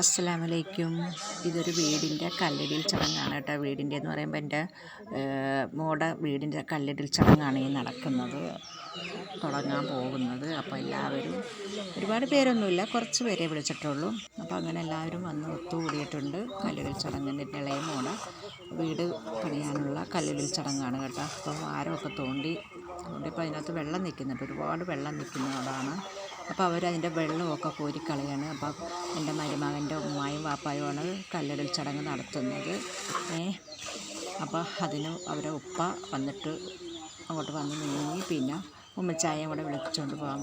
അസ്സലാമലൈക്കും. ഇതൊരു വീടിന്റെ കല്ലിടിൽ ചടങ്ങാണ് കേട്ടോ. വീടിന്റെ എന്ന് പറയുമ്പോൾ എന്റെ മോഡ വീടിന്റെ കല്ലിടിൽ ചടങ്ങാണ് ഈ നടക്കുന്നത്. തുടങ്ങാൻ പോകുന്നത്. അപ്പോൾ എല്ലാവരും ഒരുപാട് പേരൊന്നുമില്ല കുറച്ച് പേരെ വിളിച്ചിട്ടുള്ളൂ. അപ്പോൾ അങ്ങനെ എല്ലാവരും വന്ന് ഒത്തുകൂടിയിട്ടുണ്ട്. കല്ലിടിൽ ചടങ്ങിന്റെ ഇളയ മോടെ വീട് പണിയാനുള്ള കല്ലിടിൽ ചടങ്ങാണ് കേട്ടോ. അപ്പോൾ വാരമൊക്കെ തോണ്ടി തോണ്ടിയപ്പോൾ അതിനകത്ത് വെള്ളം നിൽക്കുന്നുണ്ട്. ഒരുപാട് വെള്ളം നിൽക്കുന്നതാണ് അപ്പോൾ അവരതിന്റെ വെള്ളമൊക്കെ കോരിക്കളയാണ് അപ്പം എന്റെ മരുമകന്റെ ഉമ്മായും വാപ്പായുമാണ് കല്ലിടൽ ചടങ്ങ് നടത്തുന്നത്. ഏ അപ്പോൾ അതിന് അവരെ ഉപ്പ വന്നിട്ട് അങ്ങോട്ട് വന്ന് നീങ്ങി. പിന്നെ ഉമ്മച്ചായ കൂടെ വിളിച്ചുകൊണ്ട് പോകാൻ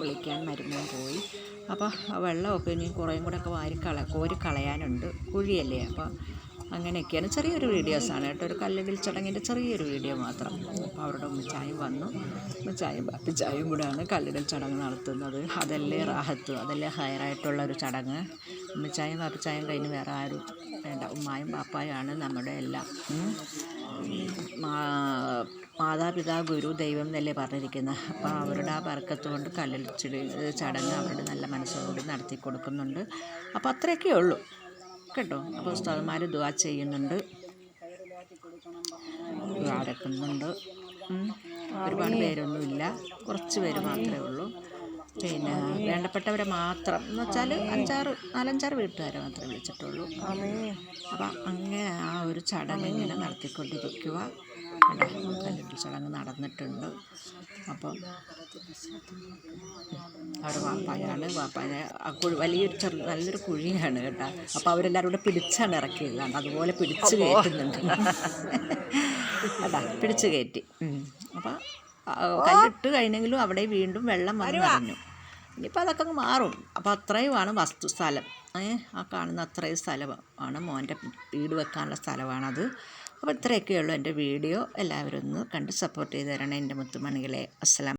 വിളിക്കാൻ മരുമോൻ പോയി. അപ്പോൾ ആ വെള്ളമൊക്കെ ഇനി കുറേയും കൂടെ ഒക്കെ വാരി കള കോരി കളയാനുണ്ട്. കുഴിയല്ലേ? അപ്പോൾ അങ്ങനെയൊക്കെയാണ് ചെറിയൊരു വീഡിയോസാണ് കേട്ടോ. ഒരു കല്ലിടിൽ ചടങ്ങിന്റെ ചെറിയൊരു വീഡിയോ മാത്രം. അപ്പോൾ അവരുടെ ഉമ്മച്ചായും വന്നു. ഉമ്മച്ചായും ബാപ്പിച്ചായും കൂടെയാണ് കല്ലിടൽ ചടങ്ങ് നടത്തുന്നത്. അതല്ലേ റാഹത്ത്? അതല്ലേ ഹയറായിട്ടുള്ള ഒരു ചടങ്ങ്? ഉമ്മച്ചായും ബാപ്പിച്ചായും കഴിഞ്ഞ് വേറെ ആരും വേണ്ട. ഉമ്മായും ബാപ്പായാണ് നമ്മുടെ എല്ലാം. മാതാപിതാ ഗുരു ദൈവം എന്നല്ലേ പറഞ്ഞിരിക്കുന്നത്. അപ്പോൾ അവരുടെ ആ വർക്കത്ത് കൊണ്ട് കല്ലിൽ ചടങ്ങ് അവരുടെ നല്ല മനസ്സോടുകൂടി നടത്തി കൊടുക്കുന്നുണ്ട് അപ്പോൾ അത്രയൊക്കെ ഉള്ളൂ. കേട്ടോ. അപ്പോൾ ഉസ്താദന്മാർ ദുവാ ചെയ്യുന്നുണ്ട്. ഉം. ഒരുപാട് പേരൊന്നുമില്ല. കുറച്ച് പേര് മാത്രമേ ഉള്ളൂ. പിന്നെ വേണ്ടപ്പെട്ടവരെ മാത്രം. എന്ന് വെച്ചാൽ അഞ്ചാറ് നാലഞ്ചാറ് വീട്ടുകാരെ മാത്രമേ വിളിച്ചിട്ടുള്ളൂ. അപ്പം അങ്ങനെ ആ ഒരു ചടങ്ങ് ഇങ്ങനെ നടത്തിക്കൊണ്ടിരിക്കുക കണ്ടോ? ചടങ്ങ് നടന്നിട്ടുണ്ട്. അപ്പം അവിടെ വാപ്പായാണ് വാപ്പാനെ ആ കുഴി വലിയൊരു ചെറു നല്ലൊരു കുഴിയാണ് കേട്ടോ. അപ്പോൾ അവരെല്ലാവരും കൂടെ പിടിച്ചാണ് ഇറക്കിയത് കണ്ടോ? അതുപോലെ പിടിച്ച് കയറ്റുന്നുണ്ട്. അതാ പിടിച്ച് കയറ്റി. അപ്പോൾ കല്ലിട്ട് കഴിഞ്ഞെങ്കിലും അവിടെ വീണ്ടും വെള്ളം വന്ന് നിറഞ്ഞു. ഇനിയിപ്പോൾ അതൊക്കെ അങ്ങ് മാറും. അപ്പോൾ അത്രയുമാണ് വസ്തു സ്ഥലം ആ കാണുന്ന അത്രയും സ്ഥലമാണ്. മോന്റെ വീട് വെക്കാനുള്ള സ്ഥലമാണത്. അപ്പോൾ ഇത്രയൊക്കെയുള്ളൂ എന്റെ വീഡിയോ. എല്ലാവരും ഒന്ന് കണ്ട് സപ്പോർട്ട് ചെയ്ത് തരണം എന്റെ മുത്തുമണികളെ. അസ്സലാം